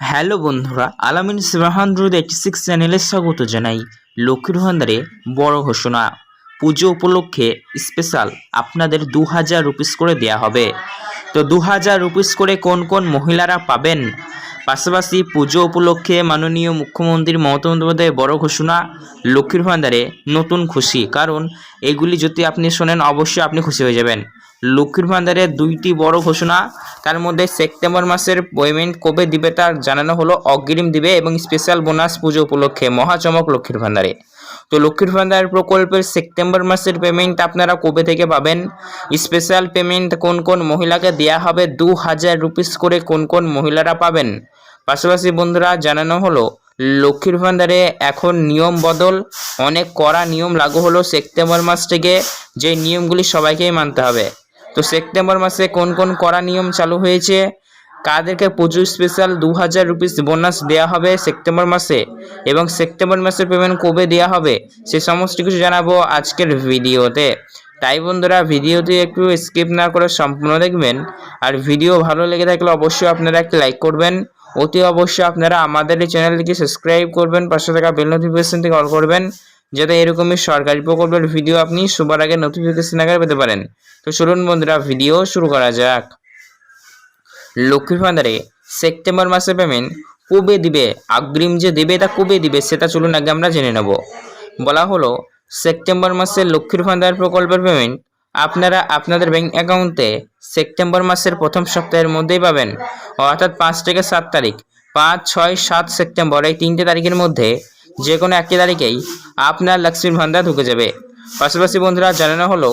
Hello বন্ধুরা, আলামিন seven hundred eighty six চ্যানেলে স্বাগত জানাই লক্ষ্মীর ভান্ডারে বড় ঘোষণা। পুজো উপলক্ষে স্পেশাল আপনাদের দু হাজার রুপিস করে দেয়া হবে। তো দু হাজার রুপিস করে কোন কোন মহিলারা পাবেন? পাশাপাশি পুজো উপলক্ষে মাননীয় মুখ্যমন্ত্রী মমতা বন্দ্যোপাধ্যায়ের বড় ঘোষণা, লক্ষ্মীর ভান্ডারে নতুন খুশি। কারণ এগুলি যদি আপনি শোনেন, অবশ্যই আপনি খুশি হয়ে যাবেন। লক্ষ্মীর ভান্ডারের দুইটি বড় ঘোষণা। তার মধ্যে সেপ্টেম্বর মাসের পেমেন্ট কবে দিবে তার জানানো হলো। অগ্রিম দিবে এবং স্পেশাল বোনাস পুজো উপলক্ষে মহাচমক লক্ষ্মীর ভান্ডারে। তো লক্ষ্মীর ভান্ডার প্রকল্পের সেপ্টেম্বর মাসের পেমেন্ট আপনারা কবে থেকে পাবেন? স্পেশাল পেমেন্ট কোন কোন মহিলাকে দেয়া হবে? দু হাজার রুপিস করে কোন কোন মহিলারা পাবেন? পাশাপাশি বন্ধুরা, জানানো হলো, লক্ষ্মীর ভান্ডারে এখন নিয়ম বদল, অনেক কড়া নিয়ম লাগু হলো সেপ্টেম্বর মাস থেকে। যে নিয়মগুলি সবাইকেই মানতে হবে। তো সেপ্টেম্বর মাসে কোন কোন কড়া নিয়ম চালু হয়েছে? কাদেরকে পুজো স্পেশাল দু হাজার রুপিস বোনাস দেওয়া হবে সেপ্টেম্বর মাসে? এবং সেপ্টেম্বর মাসের পেমেন্ট কবে দেওয়া হবে? সে সমস্ত কিছু জানাব আজকের ভিডিওতে। তাই বন্ধুরা, ভিডিওটি একটু স্কিপ না করে সম্পূর্ণ দেখবেন। আর ভিডিও ভালো লেগে থাকলে অবশ্যই আপনারা একটা লাইক করবেন। অতি অবশ্যই আপনারা আমাদের এই চ্যানেলটিকে সাবস্ক্রাইব করবেন, পাশে থাকা বেল নোটিফিকেশন থেকে অল করবেন। যাতে এরকমই সরকারি প্রকল্পের ভিডিও আপনি সবার আগে নোটিফিকেশন আগে পেতে পারেন। তো চলুন বন্ধুরা ভিডিও শুরু করা যাক। লক্ষ্মীর ভান্ডারে সেপ্টেম্বর মাসে পেমেন্ট কবে দিবে, অগ্রিম যে দেবে তা কবে দিবে সেটা চলুন আগে আমরা জেনে নেব। বলা হলো, সেপ্টেম্বর মাসে লক্ষ্মীর ভান্ডার প্রকল্পের পেমেন্ট আপনারা আপনাদের ব্যাংক অ্যাকাউন্টে সেপ্টেম্বর মাসের প্রথম সপ্তাহের মধ্যেই পাবেন। অর্থাৎ পাঁচ থেকে সাত তারিখ, পাঁচ, ছয়, সাত সেপ্টেম্বর এই তিনটে তারিখের মধ্যে যে কোনো একটি তারিখেই আপনার লক্ষ্মীর ভান্ডার ঢুকে যাবে। পাশাপাশি বন্ধুরা, জানানো হলো,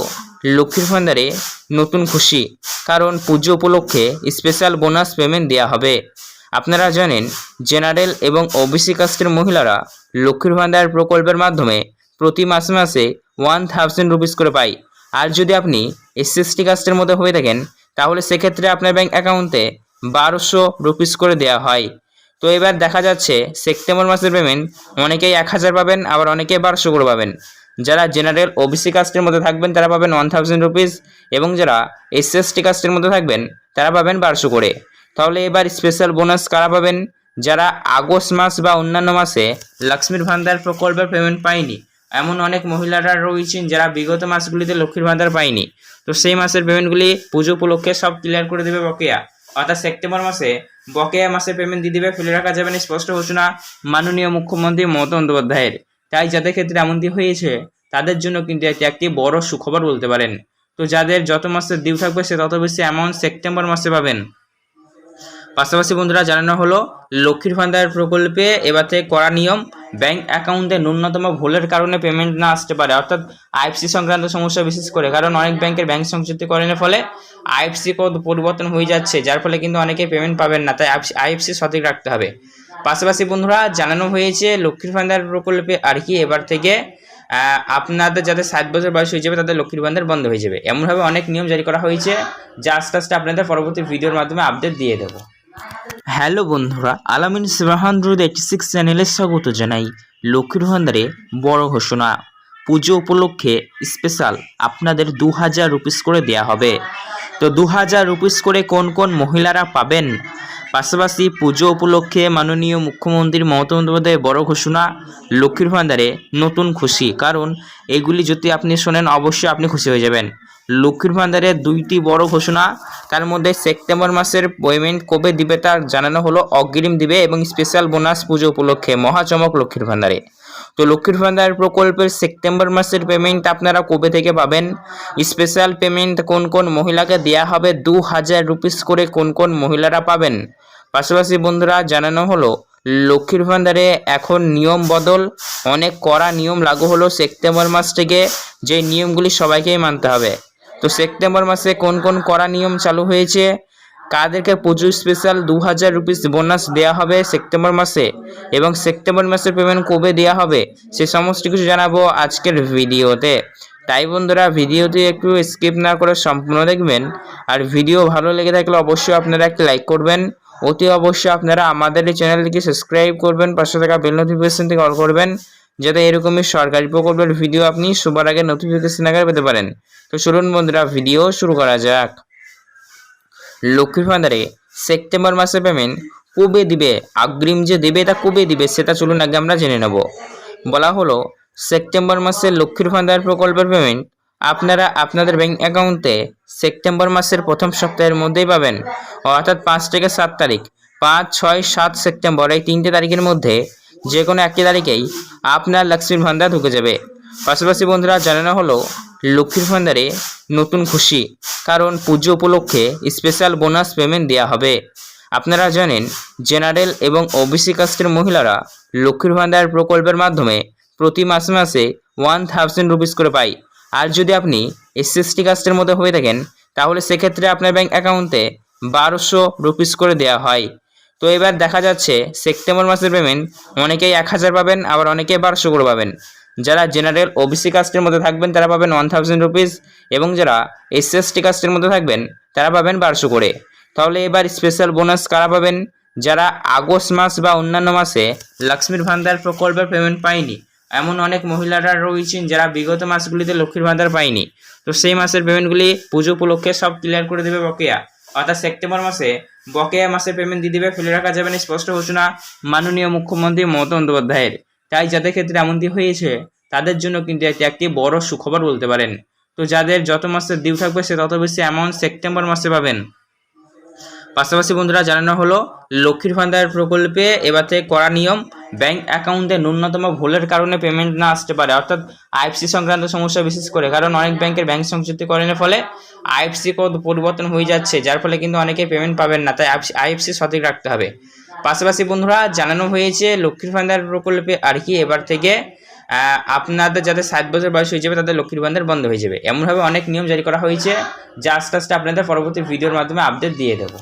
লক্ষ্মীর ভান্ডারে নতুন খুশি, কারণ পুজো উপলক্ষে স্পেশাল বোনাস পেমেন্ট দেওয়া হবে। আপনারা জানেন, জেনারেল এবং ওবিসি কাস্টের মহিলারা লক্ষ্মীর ভান্ডার প্রকল্পের মাধ্যমে প্রতি মাসে মাসে ওয়ান থাউজেন্ড রুপিস করে পায়। আর যদি আপনি এসসি কাস্টের মধ্যে হয়ে থাকেন, তাহলে সেক্ষেত্রে আপনার ব্যাংক অ্যাকাউন্টে বারোশো রুপিস করে দেওয়া হয়। তো এবার দেখা যাচ্ছে সেপ্টেম্বর মাসের পেমেন্ট অনেকেই এক হাজার পাবেন, আবার অনেকেই বারোশো করে পাবেন। যারা জেনারেল ওবিসি কাস্টের মধ্যে থাকবেন, তারা পাবেন ওয়ান থাউজেন্ড রুপিস এবং যারা এস এসটি কাস্টের মধ্যে থাকবেন, তারা পাবেন বারোশো করে। তাহলে এবার স্পেশাল বোনাস কারা পাবেন? যারা আগস্ট মাস বা অন্যান্য মাসে লক্ষ্মীর ভান্ডার প্রকল্পের পেমেন্ট পায়নি, এমন অনেক মহিলারা রয়েছেন যারা বিগত মাসগুলিতে লক্ষ্মীর ভান্ডার পায়নি। তো সেই মাসের পেমেন্টগুলি পুজো উপলক্ষে সব ক্লিয়ার করে দেবে বকেয়া। অর্থাৎ সেপ্টেম্বর মাসে বকেয়া মাসে পেমেন্ট দিয়ে দিবে ফেলে রাখা যাবে না, স্পষ্ট ঘোষণা মাননীয় মুখ্যমন্ত্রী মমতা বন্দ্যোপাধ্যায়ের। তাই যাদের ক্ষেত্রে এমনটি হয়েছে, তাদের জন্য কিন্তু এটি একটি বড় সুখবর বলতে পারেন। তো যাদের যত মাসে ডিউ থাকবে, সে তত বেশি অ্যামাউন্ট সেপ্টেম্বর মাসে পাবেন। পাশাপাশি বন্ধুরা জানানো হলো, লক্ষ্মীর ভান্ডার প্রকল্পে এবার করা নিয়ম ব্যাংক অ্যাকাউন্টে ন্যূনতম ভুলের কারণে পেমেন্ট না আসতে পারে। অর্থাৎ আইএফসি সংক্রান্ত সমস্যা বিশেষ করে, কারণ অনেক ব্যাংকের ব্যাংক সংযুক্তিকরণের ফলে আইএফসি কোড পরিবর্তন হয়ে যাচ্ছে, যার ফলে কিন্তু অনেকে পেমেন্ট পাবেন না, তাই আইএফসি সঠিক রাখতে হবে। পাশাপাশি বন্ধুরা জানানো হয়েছে, লক্ষ্মীর ভান্ডার প্রকল্পে আর কি এবার থেকে আপনাদের যাদের ষাট বছর বয়স হয়ে যাবে তাদের লক্ষ্মীর ভান্ডার বন্ধ হয়ে যাবে। এমনভাবে অনেক নিয়ম জারি করা হয়েছে, যা আস্তে আস্তে আপনাদের পরবর্তী ভিডিওর মাধ্যমে আপডেট দিয়ে দেবো। হ্যালো বন্ধুরা, আলামিন সেভেন হান্ড্রেড এইটি সিক্স চ্যানেলে স্বাগত জানাই। লক্ষ্মীর ভান্ডারে বড় ঘোষণা। পুজো উপলক্ষে স্পেশাল আপনাদের দু হাজার রুপিস করে দেয়া হবে। তো দু হাজার রুপিস করে কোন কোন মহিলারা পাবেন? পাশাপাশি পুজো উপলক্ষে মাননীয় মুখ্যমন্ত্রী মমতা বন্দ্যোপাধ্যায়ের বড় ঘোষণা, লক্ষ্মীর ভান্ডারে নতুন খুশি। কারণ এগুলি যদি আপনি শোনেন, অবশ্যই আপনি খুশি হয়ে যাবেন। লক্ষ্মীর ভান্ডারের দুইটি বড় ঘোষণা তার মধ্যে সেপ্টেম্বর মাসের পেমেন্ট কবে দিবে তার জানানো হলো অগ্রিম দিবে এবং স্পেশাল বোনাস পুজো উপলক্ষে মহাচমক লক্ষ্মীর ভান্ডারে। তো লক্ষ্মীর ভান্ডার প্রকল্পের সেপ্টেম্বর মাসের পেমেন্ট আপনারা কবে থেকে পাবেন? স্পেশাল পেমেন্ট কোন কোন মহিলাকে দেয়া হবে? দু হাজার রুপিস করে কোন কোন মহিলারা পাবেন? পাশাপাশি বন্ধুরা, জানানো হলো, লক্ষ্মীর ভান্ডারে এখন নিয়ম বদল, অনেক কড়া নিয়ম লাগু হলো সেপ্টেম্বর মাস থেকে, যে নিয়মগুলি সবাইকেই মানতে হবে। তো সেপ্টেম্বর মাসে কোন কোন কড়া নিয়ম চালু হয়েছে? কাদেরকে পুজো স্পেশাল দু হাজার রুপিস বোনাস দেওয়া হবে সেপ্টেম্বর মাসে? এবং সেপ্টেম্বর মাসের পেমেন্ট কবে দেওয়া হবে? সে সমস্ত কিছু জানাব আজকের ভিডিওতে। তাই বন্ধুরা, ভিডিওটি একটু স্কিপ না করে সম্পূর্ণ দেখবেন। আর ভিডিও ভালো লেগে থাকলে অবশ্যই আপনারা একটা লাইক করবেন। অতি অবশ্যই আপনারা আমাদের এই চ্যানেলটিকে সাবস্ক্রাইব করবেন, পাশে থাকা বেল নোটিফিকেশন থেকে অল করবেন। যাতে এরকমই সরকারি প্রকল্পের ভিডিও আপনি সবার আগে নোটিফিকেশন আগে পেতে পারেন। তো চলুন বন্ধুরা ভিডিও শুরু করা যাক। লক্ষ্মীর ভান্ডারে সেপ্টেম্বর মাসে পেমেন্ট কবে দিবে অগ্রিম যে দেবে তা কবে দিবে সেটা চলুন আগে আমরা জেনে নেব। বলা হলো, সেপ্টেম্বর মাসের লক্ষ্মীর ভান্ডার প্রকল্পের পেমেন্ট আপনারা আপনাদের ব্যাংক অ্যাকাউন্টে সেপ্টেম্বর মাসের প্রথম সপ্তাহের মধ্যেই পাবেন। অর্থাৎ পাঁচ থেকে সাত তারিখ, পাঁচ, ছয়, সাত সেপ্টেম্বর এই তিনটে তারিখের মধ্যে যে কোনো একটি তারিখেই আপনার লক্ষ্মীর ভান্ডার ঢুকে যাবে। পাশাপাশি বন্ধুরা জানানো হলো, লক্ষ্মীর ভান্ডারে নতুন খুশি, কারণ পুজো উপলক্ষে স্পেশাল বোনাস পেমেন্ট দেওয়া হবে। আপনারা জানেন, জেনারেল এবং ওবিসি কাস্টের মহিলারা লক্ষ্মীর ভান্ডার প্রকল্পের মাধ্যমে প্রতি মাসে মাসে ওয়ান থাউজেন্ড রুপিস করে পায়। আর যদি আপনি এসসি কাস্টের মধ্যে হয়ে থাকেন, তাহলে সেক্ষেত্রে আপনার ব্যাংক অ্যাকাউন্টে বারোশো রুপিস করে দেওয়া হয়। তো এবার দেখা যাচ্ছে সেপ্টেম্বর মাসের পেমেন্ট অনেকেই এক হাজার পাবেন, আবার অনেকেই বারোশো করে পাবেন। যারা জেনারেল ওবিসি কাস্টের মধ্যে থাকবেন, তারা পাবেন ওয়ান থাউজেন্ড রুপিস এবং যারা এস এসটি কাস্টের মধ্যে থাকবেন, তারা পাবেন বারোশো করে। তাহলে এবার স্পেশাল বোনাস কারা পাবেন? যারা আগস্ট মাস বা অন্যান্য মাসে লক্ষ্মীর ভান্ডার প্রকল্পের পেমেন্ট পায়নি, এমন অনেক মহিলারা রয়েছেন যারা বিগত মাসগুলিতে লক্ষ্মীর ভান্ডার পায়নি। তো সেই মাসের পেমেন্টগুলি পুজো উপলক্ষে সব ক্লিয়ার করে দেবে বকেয়া। অর্থাৎ সেপ্টেম্বর মাসে বকেয়া মাসের পেমেন্ট দিয়ে দিবে। ফেলে রাখা যাবে না, স্পষ্ট ঘোষণা মাননীয় মুখ্যমন্ত্রী মমতা বন্দ্যোপাধ্যায়ের। তাই যাদের ক্ষেত্রে এমনটি হয়েছে, তাদের জন্য কিন্তু এটি একটি বড় সুখবর বলতে পারেন। তো যাদের যত মাসে ডিউ থাকবে, সে তত বেশি অ্যামাউন্ট সেপ্টেম্বর মাসে পাবেন। পাশাপাশি বন্ধুরা, জানানো হলো লক্ষ্মীর ভান্ডার প্রকল্পে এবার থেকে করা নিয়ম ব্যাংক অ্যাকাউন্টে ন্যূনতম ভুলের কারণে পেমেন্ট না আসতে পারে, অর্থাৎ আইএফসি সংক্রান্ত সমস্যা বিশেষ করে, কারণ অনেক ব্যাংকের ব্যাংক সংযুক্তিকরণের ফলে আইএফসি কোড পরিবর্তন হয়ে যাচ্ছে, যার ফলে কিন্তু অনেকে পেমেন্ট পাবেন না, তাই আইএফসি সঠিক রাখতে হবে। পাশাপাশি বন্ধুরা, জানানো হয়েছে লক্ষ্মীর ভান্ডার প্রকল্পে আর কি এবার থেকে আপনাদের যাদের ষাট বছর বয়স হয়ে যাবে, তাদের লক্ষ্মীর ভান্ডার বন্ধ হয়ে যাবে। এমনভাবে অনেক নিয়ম জারি করা হয়েছে, যা আস্তে আস্তে আপনাদের পরবর্তী ভিডিওর মাধ্যমে আপডেট দিয়ে দেবো।